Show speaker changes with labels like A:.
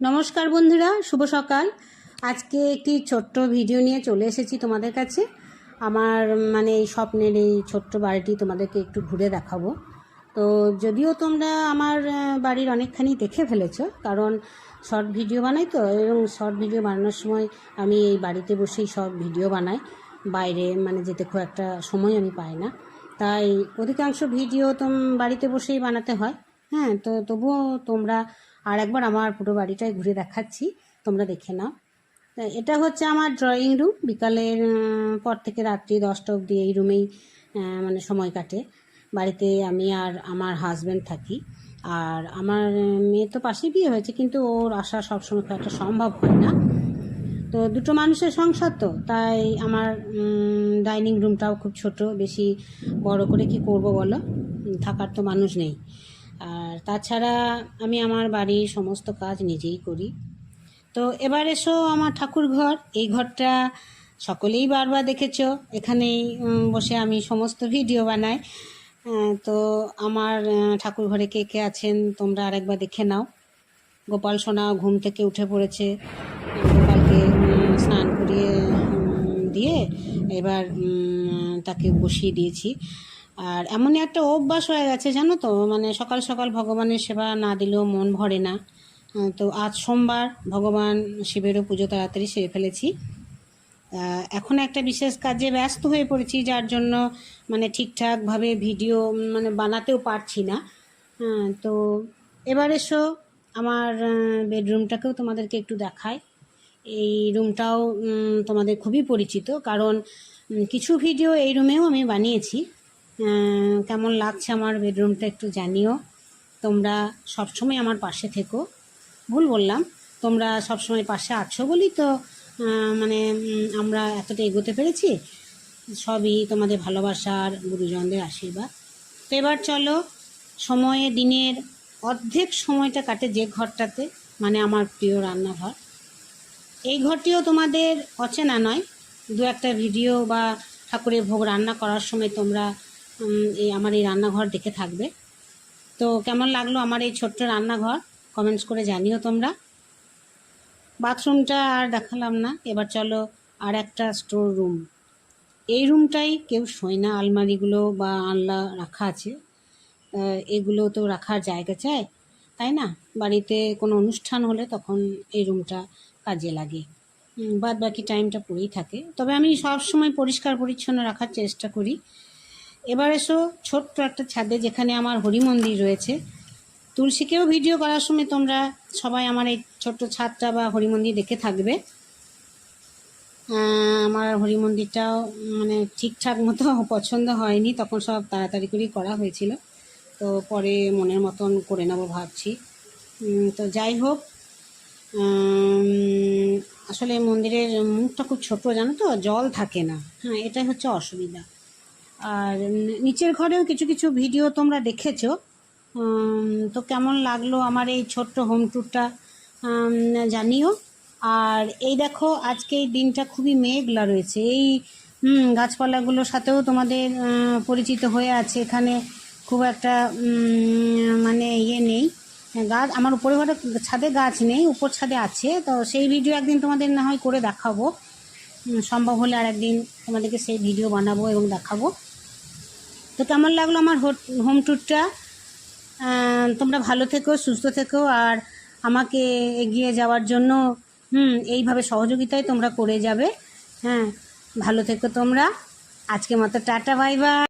A: নমস্কার বন্ধুরা, শুভ সকাল। আজকে একটি ছোট্ট ভিডিও নিয়ে চলে এসেছি তোমাদের কাছে। আমার মানে এই স্বপ্নের এই ছোট্ট বাড়িটি তোমাদেরকে একটু ঘুরে দেখাবো। তো যদিও তোমরা আমার বাড়ির অনেকখানি দেখে ফেলেছ, কারণ শর্ট ভিডিও বানাই তো, এবং শর্ট ভিডিও বানানোর সময় আমি এই বাড়িতে বসেই সব ভিডিও বানাই। বাইরে মানে যেতে খুব একটা সময় আমি পাই না। তাই অধিকাংশ ভিডিও তোম, বাড়িতে বসেই বানাতে হয়। হ্যাঁ তো তবুও তোমরা আর একবার আমার পুরো বাড়িটাই ঘুরে দেখাচ্ছি, তোমরা দেখে নাও। এটা হচ্ছে আমার ড্রয়িং রুম বিকালের পর থেকে রাত্রি দশটা অবধি এই রুমেই মানে সময় কাটে। বাড়িতে আমি আর আমার হাজব্যান্ড থাকি। আর আমার মেয়ে তো পাশেই বিয়ে হয়েছে, কিন্তু ওর আসা সবসময় খুব একটা সম্ভব হয় না। তো দুটো মানুষের সংসার তো, তাই আমার ডাইনিং রুমটাও খুব ছোট। বেশি বড় করে কি করব বলো? থাকার তো মানুষ নেই। আর তাছাড়া আমি আমার বাড়ির সমস্ত কাজ নিজেই করি। তো এবার এসো আমার ঠাকুর ঘর। এই ঘরটা সকলেই বারবার দেখেছ। এখানেই বসে আমি সমস্ত ভিডিও বানাই। তো আমার ঠাকুর ঘরে কে কে আছেন তোমরা আরেকবার দেখে নাও। গোপাল সোনা ঘুম থেকে উঠে পড়েছে। গোপালকে স্নান করিয়ে দিয়ে এবার তাকে বসিয়ে দিয়েছি। আর এমনই একটা অভ্যাস হয়ে গেছে, জানো তো? মানে সকাল সকাল ভগবানের সেবা না দিলেও মন ভরে না। তো আজ সোমবার ভগবান শিবেরও পুজো তাড়াতাড়ি সেরে ফেলেছি। এখন একটা বিশেষ কাজে ব্যস্ত হয়ে পড়েছি, যার জন্য মানে ঠিকঠাকভাবে ভিডিও মানে বানাতেও পারছি না। তো এবার এসো, আমার বেডরুমটাকেও তোমাদেরকে একটু দেখায় এই রুমটাও তোমাদের খুবই পরিচিত, কারণ কিছু ভিডিও এই রুমেও আমি বানিয়েছি। কেমন লাগছে আমার বেডরুমটা একটু জানিও। তোমরা সবসময় আমার পাশে থেকো। ভুল বললাম, তোমরা সবসময় পাশে আছো বলেই তো মানে আমরা এতটা এগোতে পেরেছি। সবই তোমাদের ভালোবাসার গুরুজনদের আশীর্বাদ। তো এবার চলো, সময়ে দিনের অর্ধেক সময়টা কাটে যে ঘরটাতে মানে আমার প্রিয় রান্নাঘর। এই ঘরটিও তোমাদের অচেনা নয়। দু একটা ভিডিও বা ঠাকুরের ভোগ রান্না করার সময় তোমরা এই আমার এই রান্নাঘর দেখে থাকবে। তো কেমন লাগল আমার এই ছোট্ট রান্নাঘর? কমেন্টস করে জানিও তোমরা। বাথরুমটা আর দেখালাম না। এবার চলো আর একটা স্টোর রুম এই রুমটাই কেউ শোয় না। আলমারিগুলো বা আনলা রাখা আছে। এগুলো তো রাখার জায়গা চায় তাই না? বাড়িতে কোনো অনুষ্ঠান হলে তখন এই রুমটা কাজে লাগে। বাদ বাকি টাইমটা পড়েই থাকে। তবে আমি সব সময় পরিষ্কার পরিচ্ছন্ন রাখার চেষ্টা করি। এবার এসো, ছোট্ট একটা ছাদে যেখানে আমার হরি মন্দির রয়েছে। তুলসীকেও ভিডিও করার সময় তোমরা সবাই আমার এই ছোট্ট ছাদটা বা হরি মন্দির দেখে থাকবে। আমার হরি মন্দিরটাও মানে ঠিকঠাক মতো পছন্দ হয়নি, তখন সব তাড়াতাড়ি করেই করা হয়েছিল। তো পরে মনের মতন করে নেব ভাবছি। তো যাই হোক আসলে মন্দিরের মুখটা খুব ছোট, জানো তো? জল থাকে না। হ্যাঁ এটাই হচ্ছে অসুবিধা। আর নিচের ঘরেও কিছু কিছু ভিডিও তোমরা দেখেছ। তো কেমন লাগল আমার এই ছোট্ট হোম ট্যুরটা জানিও। আর এই দেখো, আজকে এই দিনটা খুবই মেঘলা রয়েছে। এই গাছপালাগুলোর সাথেও তোমাদের পরিচিত হয়ে আছে। এখানে খুব একটা মানে ইয়ে নেই। গাছ, আমার উপরে ঘরে ছাদে গাছ নেই, উপর ছাদে আছে। তো সেই ভিডিও একদিন তোমাদের না হয় করে দেখাবো। সম্ভব হলে আর একদিন তোমাদেরকে সেই ভিডিও বানাবো এবং দেখাবো। তো কেমন লাগল আমার হোম ট্যুরটা তোমরা ভালো থেকো, সুস্থ থেকো, আর আমাকে এগিয়ে যাওয়ার জন্য, হুম, এইভাবে সহযোগিতায় তোমরা করে যাবে। হ্যাঁ ভালো থেকো তোমরা। আজকে মতো টাটা বাই বাই